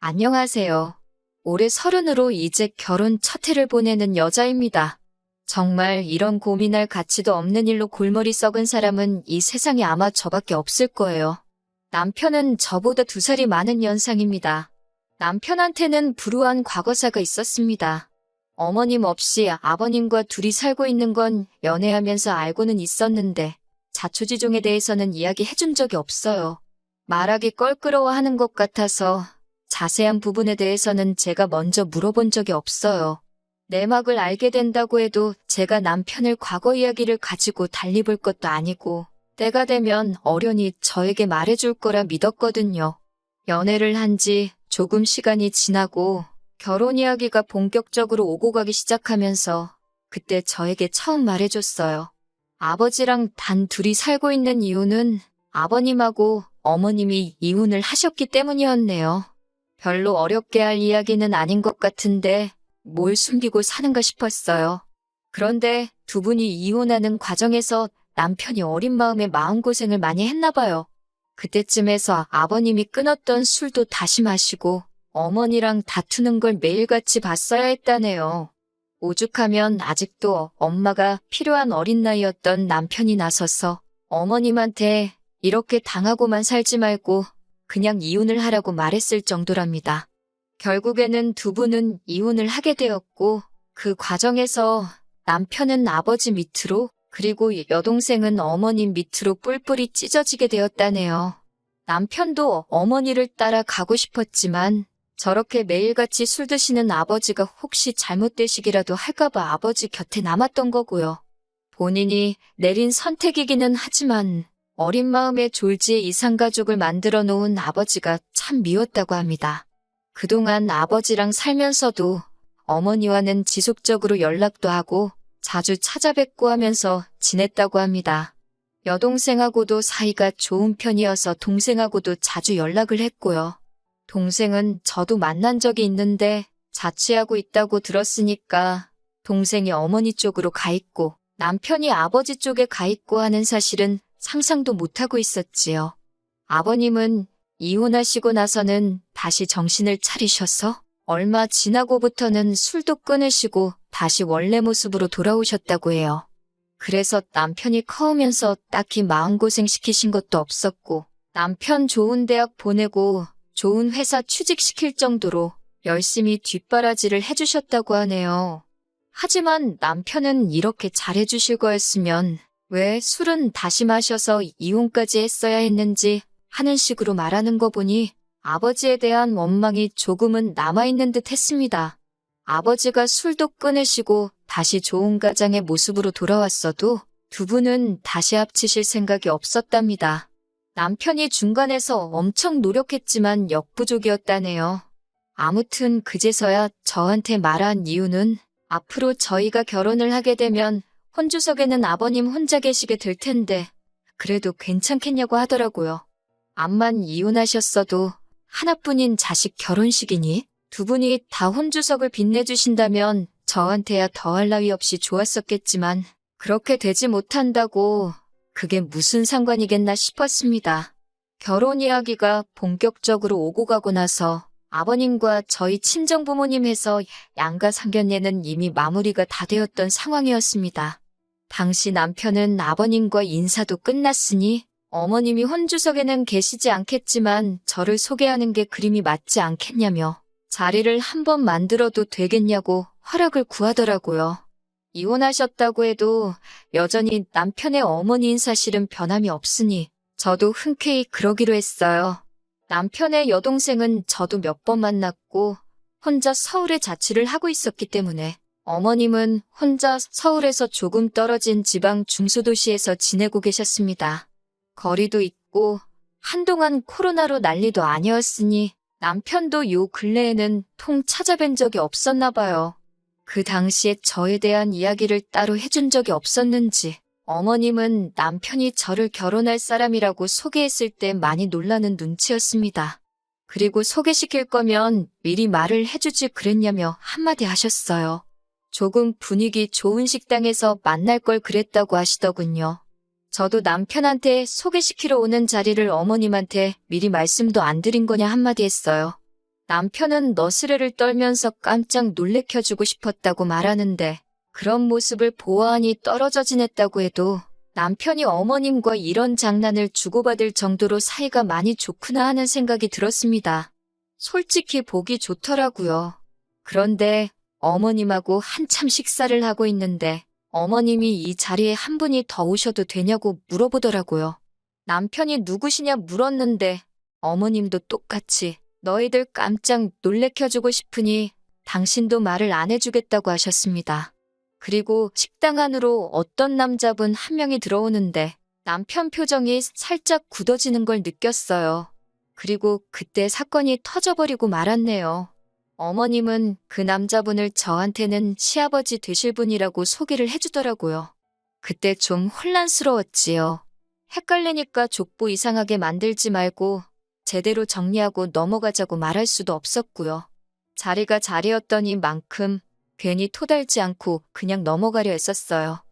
안녕하세요. 올해 서른으로 이제 결혼 첫 해를 보내는 여자입니다. 정말 이런 고민할 가치도 없는 일로 골머리 썩은 사람은 이 세상에 아마 저밖에 없을 거예요. 남편은 저보다 두 살이 많은 연상입니다. 남편한테는 불우한 과거사가 있었습니다. 어머님 없이 아버님과 둘이 살고 있는 건 연애하면서 알고는 있었는데 자초지종에 대해서는 이야기해준 적이 없어요. 말하기 껄끄러워하는 것 같아서 자세한 부분에 대해서는 제가 먼저 물어본 적이 없어요. 내막을 알게 된다고 해도 제가 남편을 과거 이야기를 가지고 달리 볼 것도 아니고 때가 되면 어련히 저에게 말해줄 거라 믿었거든요. 연애를 한 지 조금 시간이 지나고 결혼 이야기가 본격적으로 오고 가기 시작하면서 그때 저에게 처음 말해줬어요. 아버지랑 단 둘이 살고 있는 이유는 아버님하고 어머님이 이혼을 하셨기 때문이었네요. 별로 어렵게 할 이야기는 아닌 것 같은데 뭘 숨기고 사는가 싶었어요. 그런데 두 분이 이혼하는 과정에서 남편이 어린 마음에 마음고생을 많이 했나 봐요. 그때쯤에서 아버님이 끊었던 술도 다시 마시고 어머니랑 다투는 걸 매일같이 봤어야 했다네요. 오죽하면 아직도 엄마가 필요한 어린 나이였던 남편이 나서서 어머님한테 이렇게 당하고만 살지 말고 그냥 이혼을 하라고 말했을 정도랍니다. 결국에는 두 분은 이혼을 하게 되었고 그 과정에서 남편은 아버지 밑으로 그리고 여동생은 어머님 밑으로 뿔뿔이 찢어지게 되었다네요. 남편도 어머니를 따라 가고 싶었지만 저렇게 매일같이 술 드시는 아버지가 혹시 잘못되시기라도 할까봐 아버지 곁에 남았던 거고요. 본인이 내린 선택이기는 하지만 어린 마음에 졸지에 이상가족을 만들어 놓은 아버지가 참 미웠다고 합니다. 그동안 아버지랑 살면서도 어머니와는 지속적으로 연락도 하고 자주 찾아뵙고 하면서 지냈다고 합니다. 여동생하고도 사이가 좋은 편이어서 동생하고도 자주 연락을 했고요. 동생은 저도 만난 적이 있는데 자취하고 있다고 들었으니까 동생이 어머니 쪽으로 가 있고 남편이 아버지 쪽에 가 있고 하는 사실은 상상도 못하고 있었지요. 아버님은 이혼하시고 나서는 다시 정신을 차리셔서 얼마 지나고부터는 술도 끊으시고 다시 원래 모습으로 돌아오셨다고 해요. 그래서 남편이 커오면서 딱히 마음고생 시키신 것도 없었고 남편 좋은 대학 보내고 좋은 회사 취직시킬 정도로 열심히 뒷바라지를 해주셨다고 하네요. 하지만 남편은 이렇게 잘해주실 거였으면 왜 술은 다시 마셔서 이혼까지 했어야 했는지 하는 식으로 말하는 거 보니 아버지에 대한 원망이 조금은 남아있는 듯 했습니다. 아버지가 술도 끊으시고 다시 좋은 가장의 모습으로 돌아왔어도 두 분은 다시 합치실 생각이 없었답니다. 남편이 중간에서 엄청 노력했지만 역부족이었다네요. 아무튼 그제서야 저한테 말한 이유는 앞으로 저희가 결혼을 하게 되면 혼주석에는 아버님 혼자 계시게 될 텐데 그래도 괜찮겠냐고 하더라고요. 암만 이혼하셨어도 하나뿐인 자식 결혼식이니 두 분이 다 혼주석을 빛내주신다면 저한테야 더할 나위 없이 좋았었겠지만 그렇게 되지 못한다고 그게 무슨 상관이겠나 싶었습니다. 결혼 이야기가 본격적으로 오고 가고 나서 아버님과 저희 친정 부모님 해서 양가 상견례는 이미 마무리가 다 되었던 상황이었습니다. 당시 남편은 아버님과 인사도 끝났으니 어머님이 혼주석에는 계시지 않겠지만 저를 소개하는 게 그림이 맞지 않겠냐며 자리를 한번 만들어도 되겠냐고 허락을 구하더라고요. 이혼하셨다고 해도 여전히 남편의 어머니인 사실은 변함이 없으니 저도 흔쾌히 그러기로 했어요. 남편의 여동생은 저도 몇 번 만났고 혼자 서울에 자취를 하고 있었기 때문에 어머님은 혼자 서울에서 조금 떨어진 지방 중소도시에서 지내고 계셨습니다. 거리도 있고 한동안 코로나로 난리도 아니었으니 남편도 요 근래에는 통 찾아뵌 적이 없었나 봐요. 그 당시에 저에 대한 이야기를 따로 해준 적이 없었는지 어머님은 남편이 저를 결혼할 사람이라고 소개했을 때 많이 놀라는 눈치였습니다. 그리고 소개시킬 거면 미리 말을 해주지 그랬냐며 한마디 하셨어요. 조금 분위기 좋은 식당에서 만날 걸 그랬다고 하시더군요. 저도 남편한테 소개시키러 오는 자리를 어머님한테 미리 말씀도 안 드린 거냐 한마디 했어요. 남편은 너스레를 떨면서 깜짝 놀래켜주고 싶었다고 말하는데 그런 모습을 보아하니 떨어져 지냈다고 해도 남편이 어머님과 이런 장난을 주고받을 정도로 사이가 많이 좋구나 하는 생각이 들었습니다. 솔직히 보기 좋더라고요. 그런데 어머님하고 한참 식사를 하고 있는데 어머님이 이 자리에 한 분이 더 오셔도 되냐고 물어보더라고요. 남편이 누구시냐 물었는데 어머님도 똑같이 너희들 깜짝 놀래켜주고 싶으니 당신도 말을 안 해주겠다고 하셨습니다. 그리고 식당 안으로 어떤 남자분 한 명이 들어오는데 남편 표정이 살짝 굳어지는 걸 느꼈어요. 그리고 그때 사건이 터져버리고 말았네요. 어머님은 그 남자분을 저한테는 시아버지 되실 분이라고 소개를 해주더라고요. 그때 좀 혼란스러웠지요. 헷갈리니까 족보 이상하게 만들지 말고 제대로 정리하고 넘어가자고 말할 수도 없었고요. 자리가 자리였더니 만큼 괜히 토달지 않고 그냥 넘어가려 했었어요.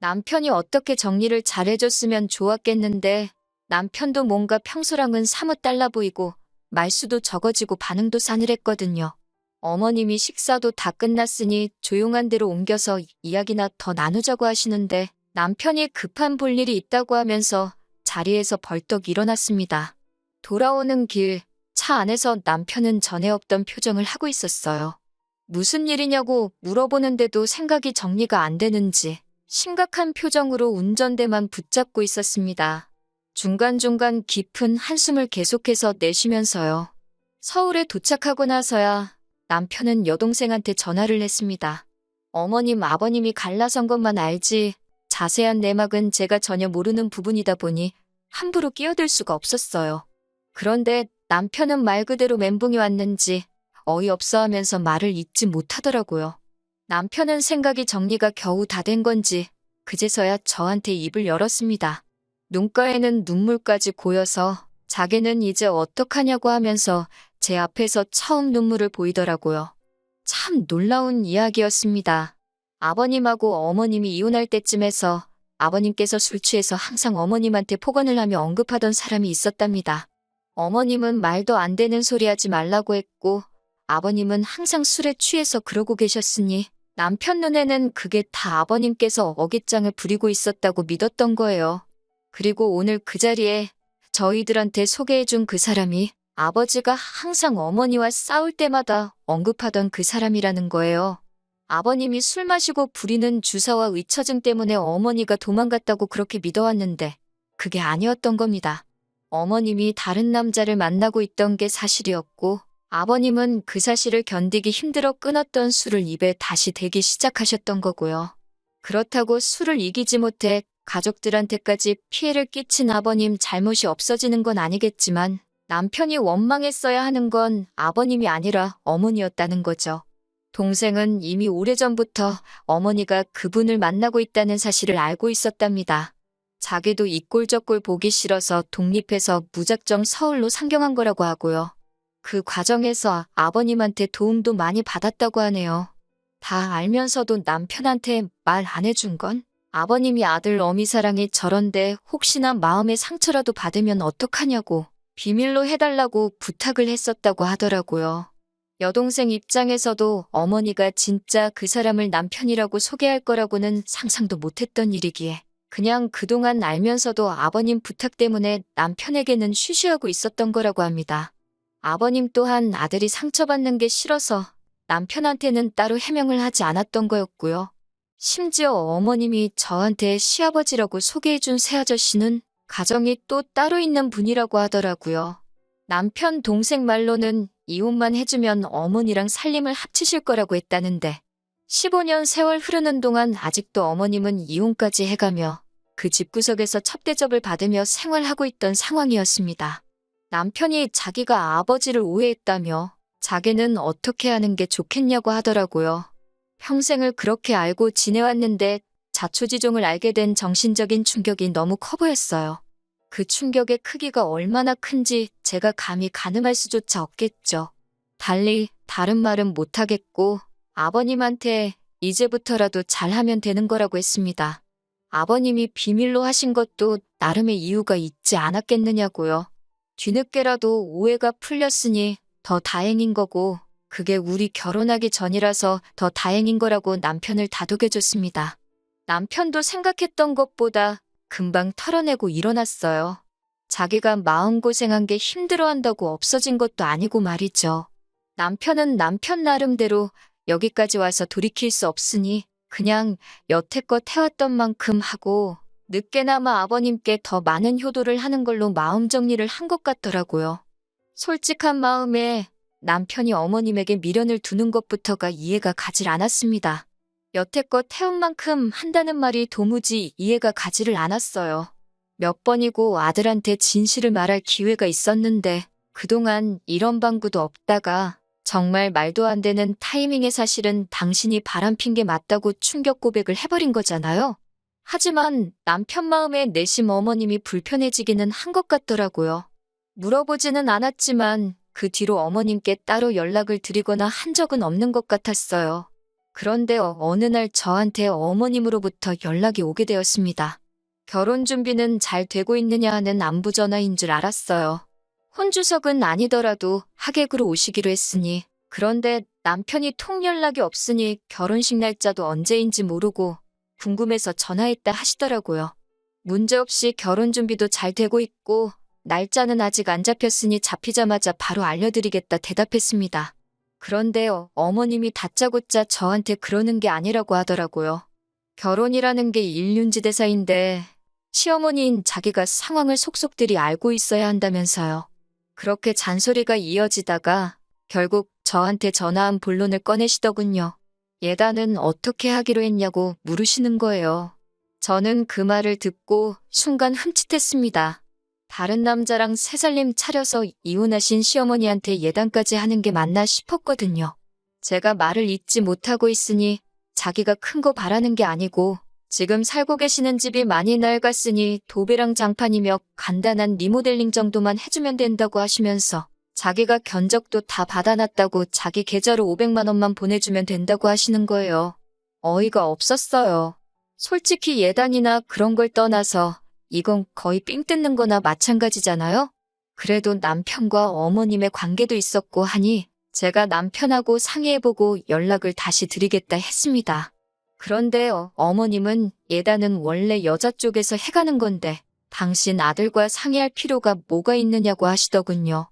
남편이 어떻게 정리를 잘해줬으면 좋았겠는데 남편도 뭔가 평소랑은 사뭇 달라 보이고 말수도 적어지고 반응도 싸늘했거든요. 어머님이 식사도 다 끝났으니 조용한 데로 옮겨서 이야기나 더 나누자고 하시는데 남편이 급한 볼 일이 있다고 하면서 자리에서 벌떡 일어났습니다. 돌아오는 길, 차 안에서 남편은 전에 없던 표정을 하고 있었어요. 무슨 일이냐고 물어보는데도 생각이 정리가 안 되는지 심각한 표정으로 운전대만 붙잡고 있었습니다. 중간중간 깊은 한숨을 계속해서 내쉬면서요. 서울에 도착하고 나서야 남편은 여동생한테 전화를 했습니다. 어머님, 아버님이 갈라선 것만 알지 자세한 내막은 제가 전혀 모르는 부분이다 보니 함부로 끼어들 수가 없었어요. 그런데 남편은 말 그대로 멘붕이 왔는지 어이없어 하면서 말을 잇지 못하더라고요. 남편은 생각이 정리가 겨우 다 된 건지 그제서야 저한테 입을 열었습니다. 눈가에는 눈물까지 고여서 자기는 이제 어떡하냐고 하면서 제 앞에서 처음 눈물을 보이더라고요. 참 놀라운 이야기였습니다. 아버님하고 어머님이 이혼할 때쯤에서 아버님께서 술 취해서 항상 어머님한테 폭언을 하며 언급하던 사람이 있었답니다. 어머님은 말도 안 되는 소리 하지 말라고 했고 아버님은 항상 술에 취해서 그러고 계셨으니 남편 눈에는 그게 다 아버님께서 어깃장을 부리고 있었다고 믿었던 거예요. 그리고 오늘 그 자리에 저희들한테 소개해준 그 사람이 아버지가 항상 어머니와 싸울 때마다 언급하던 그 사람이라는 거예요. 아버님이 술 마시고 부리는 주사와 의처증 때문에 어머니가 도망갔다고 그렇게 믿어왔는데 그게 아니었던 겁니다. 어머님이 다른 남자를 만나고 있던 게 사실이었고 아버님은 그 사실을 견디기 힘들어 끊었던 술을 입에 다시 대기 시작하셨던 거고요. 그렇다고 술을 이기지 못해 가족들한테까지 피해를 끼친 아버님 잘못이 없어지는 건 아니겠지만 남편이 원망했어야 하는 건 아버님이 아니라 어머니였다는 거죠. 동생은 이미 오래전부터 어머니가 그분을 만나고 있다는 사실을 알고 있었답니다. 자기도 이꼴저꼴 보기 싫어서 독립해서 무작정 서울로 상경한 거라고 하고요. 그 과정에서 아버님한테 도움도 많이 받았다고 하네요. 다 알면서도 남편한테 말 안 해준 건 아버님이 아들 어미 사랑이 저런데 혹시나 마음의 상처라도 받으면 어떡하냐고 비밀로 해달라고 부탁을 했었다고 하더라고요. 여동생 입장에서도 어머니가 진짜 그 사람을 남편이라고 소개할 거라고는 상상도 못했던 일이기에 그냥 그동안 알면서도 아버님 부탁 때문에 남편에게는 쉬쉬하고 있었던 거라고 합니다. 아버님 또한 아들이 상처받는 게 싫어서 남편한테는 따로 해명을 하지 않았던 거였고요. 심지어 어머님이 저한테 시아버지라고 소개해준 새아저씨는 가정이 또 따로 있는 분이라고 하더라고요. 남편 동생 말로는 이혼만 해주면 어머니랑 살림을 합치실 거라고 했다는데 15년 세월 흐르는 동안 아직도 어머님은 이혼까지 해가며 그 집구석에서 첩대접을 받으며 생활하고 있던 상황이었습니다. 남편이 자기가 아버지를 오해했다며 자기는 어떻게 하는 게 좋겠냐고 하더라고요. 평생을 그렇게 알고 지내왔는데 자초지종을 알게 된 정신적인 충격이 너무 커 보였어요. 그 충격의 크기가 얼마나 큰지 제가 감히 가늠할 수조차 없겠죠. 달리 다른 말은 못하겠고 아버님한테 이제부터라도 잘하면 되는 거라고 했습니다. 아버님이 비밀로 하신 것도 나름의 이유가 있지 않았겠느냐고요. 뒤늦게라도 오해가 풀렸으니 더 다행인 거고, 그게 우리 결혼하기 전이라서 더 다행인 거라고 남편을 다독여줬습니다. 남편도 생각했던 것보다 금방 털어내고 일어났어요. 자기가 마음고생한 게 힘들어한다고 없어진 것도 아니고 말이죠. 남편은 남편 나름대로 여기까지 와서 돌이킬 수 없으니 그냥 여태껏 해왔던 만큼 하고 늦게나마 아버님께 더 많은 효도를 하는 걸로 마음 정리를 한 것 같더라고요. 솔직한 마음에 남편이 어머님에게 미련을 두는 것부터가 이해가 가질 않았습니다. 여태껏 해온 만큼 한다는 말이 도무지 이해가 가지를 않았어요. 몇 번이고 아들한테 진실을 말할 기회가 있었는데 그동안 이런 방구도 없다가 정말 말도 안 되는 타이밍에 사실은 당신이 바람핀 게 맞다고 충격 고백을 해버린 거잖아요. 하지만 남편 마음에 내심 어머님이 불편해지기는 한 것 같더라고요. 물어보지는 않았지만 그 뒤로 어머님께 따로 연락을 드리거나 한 적은 없는 것 같았어요. 그런데 어- 어느 날 저한테 어머님으로부터 연락이 오게 되었습니다. 결혼 준비는 잘 되고 있느냐 하는 안부 전화인 줄 알았어요. 혼주석은 아니더라도 하객으로 오시기로 했으니 그런데 남편이 통 연락이 없으니 결혼식 날짜도 언제인지 모르고 궁금해서 전화했다 하시더라고요. 문제없이 결혼 준비도 잘 되고 있고 날짜는 아직 안 잡혔으니 잡히자마자 바로 알려드리겠다 대답했습니다. 그런데 어, 어머님이 다짜고짜 저한테 그러는 게 아니라고 하더라고요. 결혼이라는 게 일륜지대사인데 시어머니인 자기가 상황을 속속들이 알고 있어야 한다면서요. 그렇게 잔소리가 이어지다가 결국 저한테 전화한 본론을 꺼내시더군요. 예단은 어떻게 하기로 했냐고 물으시는 거예요. 저는 그 말을 듣고 순간 흠칫했습니다. 다른 남자랑 새살림 차려서 이혼하신 시어머니한테 예단까지 하는 게 맞나 싶었거든요. 제가 말을 잊지 못하고 있으니 자기가 큰 거 바라는 게 아니고 지금 살고 계시는 집이 많이 낡았으니 도배랑 장판이며 간단한 리모델링 정도만 해주면 된다고 하시면서 자기가 견적도 다 받아놨다고 자기 계좌로 500만 원만 보내주면 된다고 하시는 거예요. 어이가 없었어요. 솔직히 예단이나 그런 걸 떠나서 이건 거의 삥 뜯는 거나 마찬가지잖아요? 그래도 남편과 어머님의 관계도 있었고 하니 제가 남편하고 상의해보고 연락을 다시 드리겠다 했습니다. 그런데 어, 어머님은 예단은 원래 여자 쪽에서 해가는 건데 당신 아들과 상의할 필요가 뭐가 있느냐고 하시더군요.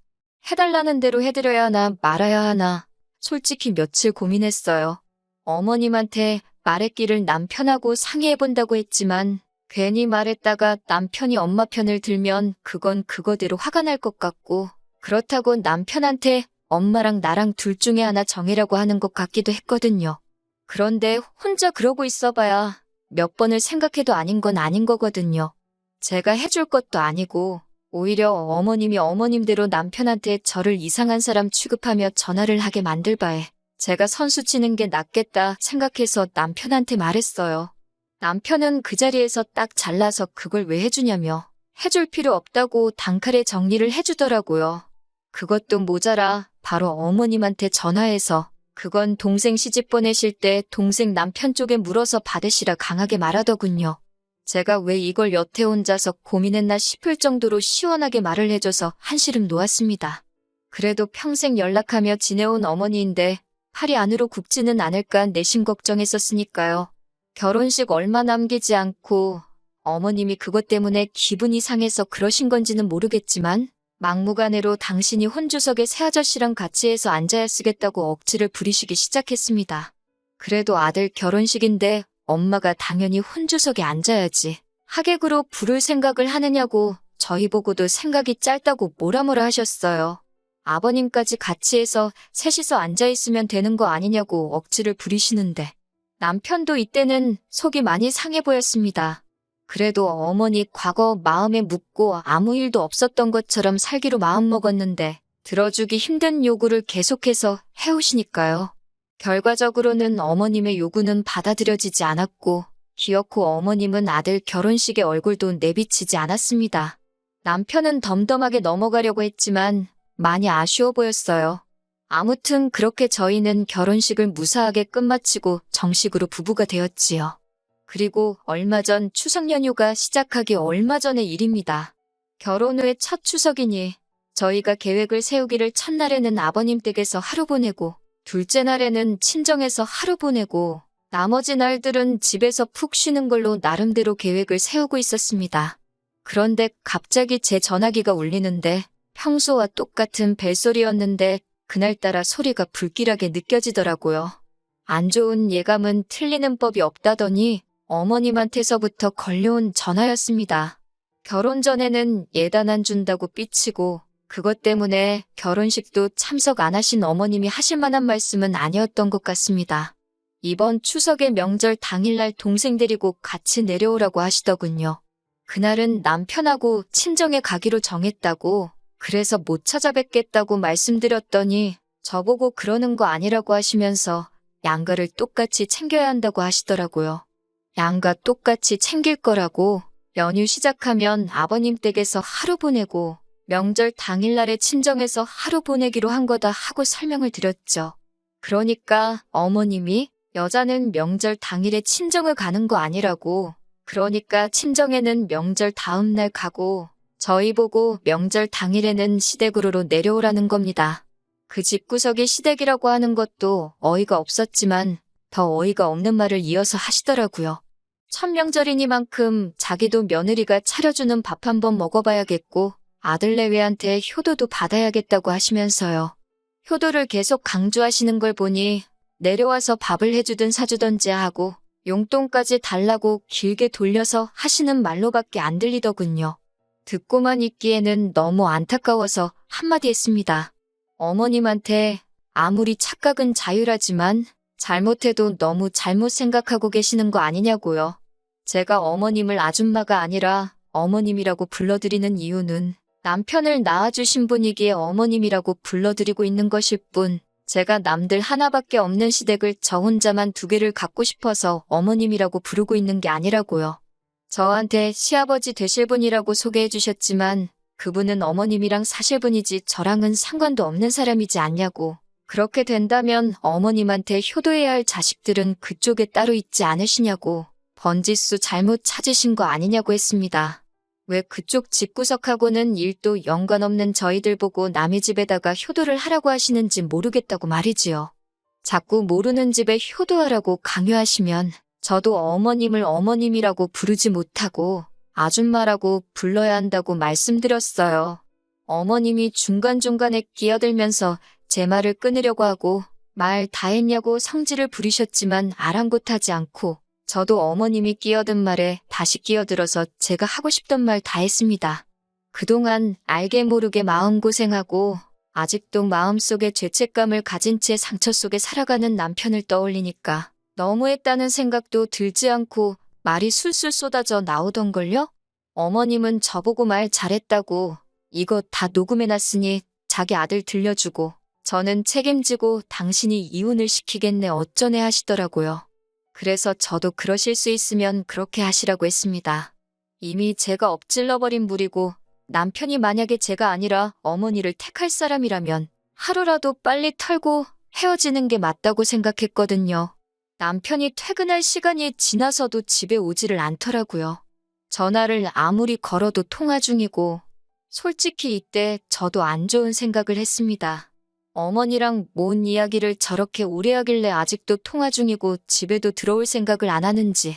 해달라는 대로 해드려야 하나 말아야 하나 솔직히 며칠 고민했어요. 어머님한테 말했기를 남편하고 상의해본다고 했지만 괜히 말했다가 남편이 엄마 편을 들면 그건 그거대로 화가 날 것 같고 그렇다고 남편한테 엄마랑 나랑 둘 중에 하나 정해라고 하는 것 같기도 했거든요. 그런데 혼자 그러고 있어봐야 몇 번을 생각해도 아닌 건 아닌 거거든요. 제가 해줄 것도 아니고 오히려 어머님이 어머님대로 남편한테 저를 이상한 사람 취급하며 전화를 하게 만들 바에 제가 선수 치는 게 낫겠다 생각해서 남편한테 말했어요. 남편은 그 자리에서 딱 잘라서 그걸 왜 해주냐며 해줄 필요 없다고 단칼에 정리를 해주더라고요. 그것도 모자라 바로 어머님한테 전화해서 그건 동생 시집 보내실 때 동생 남편 쪽에 물어서 받으시라 강하게 말하더군요. 제가 왜 이걸 여태 혼자서 고민했나 싶을 정도로 시원하게 말을 해줘서 한시름 놓았습니다. 그래도 평생 연락하며 지내온 어머니인데 팔이 안으로 굽지는 않을까 내심 걱정했었으니까요. 결혼식 얼마 남기지 않고 어머님이 그것 때문에 기분이 상해서 그러신 건지는 모르겠지만 막무가내로 당신이 혼주석에 새아저씨랑 같이 해서 앉아야 쓰겠다고 억지를 부리시기 시작했습니다. 그래도 아들 결혼식인데 엄마가 당연히 혼주석에 앉아야지. 하객으로 부를 생각을 하느냐고 저희 보고도 생각이 짧다고 뭐라 뭐라 하셨어요. 아버님까지 같이 해서 셋이서 앉아있으면 되는 거 아니냐고 억지를 부리시는데 남편도 이때는 속이 많이 상해 보였습니다. 그래도 어머니 과거 마음에 묻고 아무 일도 없었던 것처럼 살기로 마음먹었는데 들어주기 힘든 요구를 계속해서 해오시니까요. 결과적으로는 어머님의 요구는 받아들여지지 않았고 기어코 어머님은 아들 결혼식에 얼굴도 내비치지 않았습니다. 남편은 덤덤하게 넘어가려고 했지만 많이 아쉬워 보였어요. 아무튼 그렇게 저희는 결혼식을 무사하게 끝마치고 정식으로 부부가 되었지요. 그리고 얼마 전 추석 연휴가 시작하기 얼마 전의 일입니다. 결혼 후에 첫 추석이니 저희가 계획을 세우기를 첫날에는 아버님 댁에서 하루 보내고 둘째 날에는 친정에서 하루 보내고 나머지 날들은 집에서 푹 쉬는 걸로 나름대로 계획을 세우고 있었습니다. 그런데 갑자기 제 전화기가 울리는데 평소와 똑같은 벨소리였는데 그날따라 소리가 불길하게 느껴지더라고요. 안 좋은 예감은 틀리는 법이 없다더니 어머님한테서부터 걸려온 전화였습니다. 결혼 전에는 예단 안 준다고 삐치고 그것 때문에 결혼식도 참석 안 하신 어머님이 하실 만한 말씀은 아니었던 것 같습니다. 이번 추석의 명절 당일날 동생 데리고 같이 내려오라고 하시더군요. 그날은 남편하고 친정에 가기로 정했다고 그래서 못 찾아뵙겠다고 말씀드렸더니 저보고 그러는 거 아니라고 하시면서 양가를 똑같이 챙겨야 한다고 하시더라고요. 양가 똑같이 챙길 거라고 연휴 시작하면 아버님 댁에서 하루 보내고 명절 당일날에 친정에서 하루 보내기로 한 거다 하고 설명을 드렸죠. 그러니까 어머님이 여자는 명절 당일에 친정을 가는 거 아니라고 그러니까 친정에는 명절 다음날 가고 저희 보고 명절 당일에는 시댁으로 내려오라는 겁니다. 그 집구석이 시댁이라고 하는 것도 어이가 없었지만 더 어이가 없는 말을 이어서 하시더라고요. 천명절이니만큼 자기도 며느리가 차려주는 밥 한번 먹어봐야겠고 아들내외한테 효도도 받아야겠다고 하시면서요. 효도를 계속 강조하시는 걸 보니 내려와서 밥을 해주든 사주던지 하고 용돈까지 달라고 길게 돌려서 하시는 말로밖에 안 들리더군요. 듣고만 있기에는 너무 안타까워서 한마디 했습니다. 어머님한테 아무리 착각은 자유라지만 잘못해도 너무 잘못 생각하고 계시는 거 아니냐고요. 제가 어머님을 아줌마가 아니라 어머님이라고 불러드리는 이유는 남편을 낳아주신 분이기에 어머님이라고 불러드리고 있는 것일 뿐 제가 남들 하나밖에 없는 시댁을 저 혼자만 두 개를 갖고 싶어서 어머님이라고 부르고 있는 게 아니라고요. 저한테 시아버지 되실 분이라고 소개해 주셨지만 그분은 어머님이랑 사실 분이지 저랑은 상관도 없는 사람이지 않냐고. 그렇게 된다면 어머님한테 효도해야 할 자식들은 그쪽에 따로 있지 않으시냐고. 번지수 잘못 찾으신 거 아니냐고 했습니다. 왜 그쪽 집구석하고는 일도 연관없는 저희들 보고 남의 집에다가 효도를 하라고 하시는지 모르겠다고 말이지요. 자꾸 모르는 집에 효도하라고 강요하시면 저도 어머님을 어머님이라고 부르지 못하고 아줌마라고 불러야 한다고 말씀드렸어요. 어머님이 중간중간에 끼어들면서 제 말을 끊으려고 하고 말 다 했냐고 성질을 부리셨지만 아랑곳하지 않고 저도 어머님이 끼어든 말에 다시 끼어들어서 제가 하고 싶던 말 다 했습니다. 그동안 알게 모르게 마음고생하고 아직도 마음속에 죄책감을 가진 채 상처 속에 살아가는 남편을 떠올리니까 너무했다는 생각도 들지 않고 말이 술술 쏟아져 나오던걸요? 어머님은 저보고 말 잘했다고 이거 다 녹음해놨으니 자기 아들 들려주고 저는 책임지고 당신이 이혼을 시키겠네 어쩌네 하시더라고요. 그래서 저도 그러실 수 있으면 그렇게 하시라고 했습니다. 이미 제가 엎질러버린 물이고 남편이 만약에 제가 아니라 어머니를 택할 사람이라면 하루라도 빨리 털고 헤어지는 게 맞다고 생각했거든요. 남편이 퇴근할 시간이 지나서도 집에 오지를 않더라고요. 전화를 아무리 걸어도 통화 중이고 솔직히 이때 저도 안 좋은 생각을 했습니다. 어머니랑 뭔 이야기를 저렇게 오래 하길래 아직도 통화 중이고 집에도 들어올 생각을 안 하는지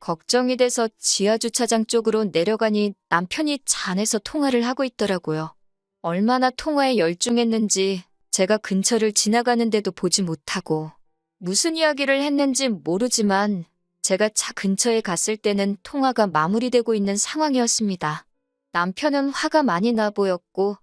걱정이 돼서 지하주차장 쪽으로 내려가니 남편이 차 안에서 통화를 하고 있더라고요. 얼마나 통화에 열중했는지 제가 근처를 지나가는데도 보지 못하고 무슨 이야기를 했는지 모르지만 제가 차 근처에 갔을 때는 통화가 마무리되고 있는 상황이었습니다. 남편은 화가 많이 나 보였고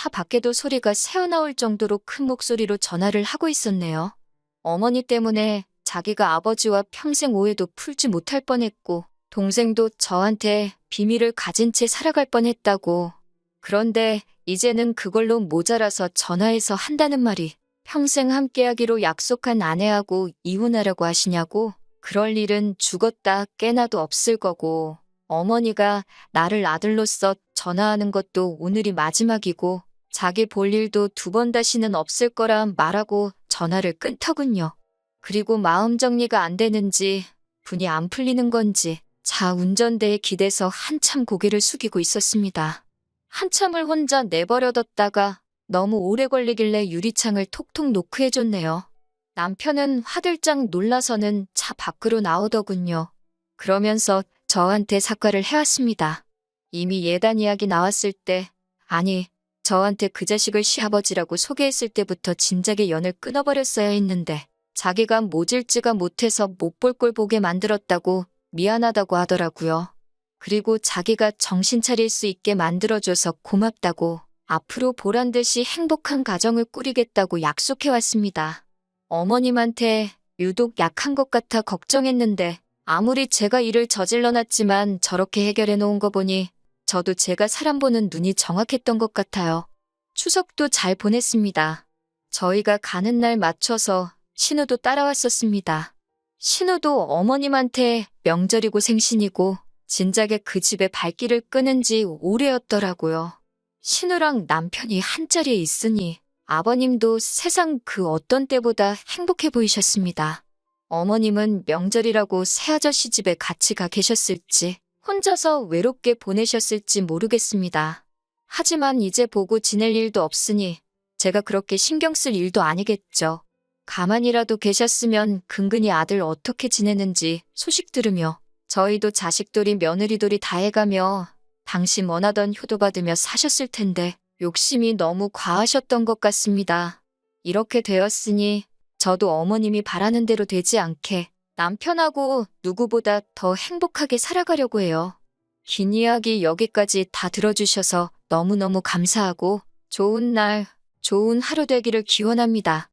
차 밖에도 소리가 새어나올 정도로 큰 목소리로 전화를 하고 있었네요. 어머니 때문에 자기가 아버지와 평생 오해도 풀지 못할 뻔했고 동생도 저한테 비밀을 가진 채 살아갈 뻔했다고. 그런데 이제는 그걸로 모자라서 전화해서 한다는 말이 평생 함께하기로 약속한 아내하고 이혼하라고 하시냐고? 그럴 일은 죽었다 깨나도 없을 거고 어머니가 나를 아들로서 전화하는 것도 오늘이 마지막이고 자기 볼 일도 두 번 다시는 없을 거라 말하고 전화를 끊더군요. 그리고 마음 정리가 안 되는지 분이 안 풀리는 건지 차 운전대에 기대서 한참 고개를 숙이고 있었습니다. 한참을 혼자 내버려뒀다가 너무 오래 걸리길래 유리창을 톡톡 노크해줬네요. 남편은 화들짝 놀라서는 차 밖으로 나오더군요. 그러면서 저한테 사과를 해왔습니다. 이미 예단 이야기 나왔을 때, 아니, 저한테 그 자식을 시아버지라고 소개했을 때부터 진작에 연을 끊어버렸어야 했는데, 자기가 모질지가 못해서 못 볼 꼴 보게 만들었다고 미안하다고 하더라고요. 그리고 자기가 정신 차릴 수 있게 만들어줘서 고맙다고 앞으로 보란 듯이 행복한 가정을 꾸리겠다고 약속해왔습니다. 어머님한테 유독 약한 것 같아 걱정했는데 아무리 제가 일을 저질러 놨지만 저렇게 해결해 놓은 거 보니 저도 제가 사람 보는 눈이 정확했던 것 같아요. 추석도 잘 보냈습니다. 저희가 가는 날 맞춰서 신우도 따라왔었습니다. 신우도 어머님한테 명절이고 생신이고 진작에 그 집에 발길을 끄는 지 오래였더라고요. 신우랑 남편이 한 자리에 있으니 아버님도 세상 그 어떤 때보다 행복해 보이셨습니다. 어머님은 명절이라고 새아저씨 집에 같이 가 계셨을지 혼자서 외롭게 보내셨을지 모르겠습니다. 하지만 이제 보고 지낼 일도 없으니 제가 그렇게 신경 쓸 일도 아니겠죠. 가만히라도 계셨으면 근근히 아들 어떻게 지내는지 소식 들으며 저희도 자식돌이 며느리돌이 다 해가며 당신 원하던 효도 받으며 사셨을 텐데 욕심이 너무 과하셨던 것 같습니다. 이렇게 되었으니 저도 어머님이 바라는 대로 되지 않게 남편하고 누구보다 더 행복하게 살아가려고 해요. 긴 이야기 여기까지 다 들어주셔서 너무너무 감사하고 좋은 날, 좋은 하루 되기를 기원합니다.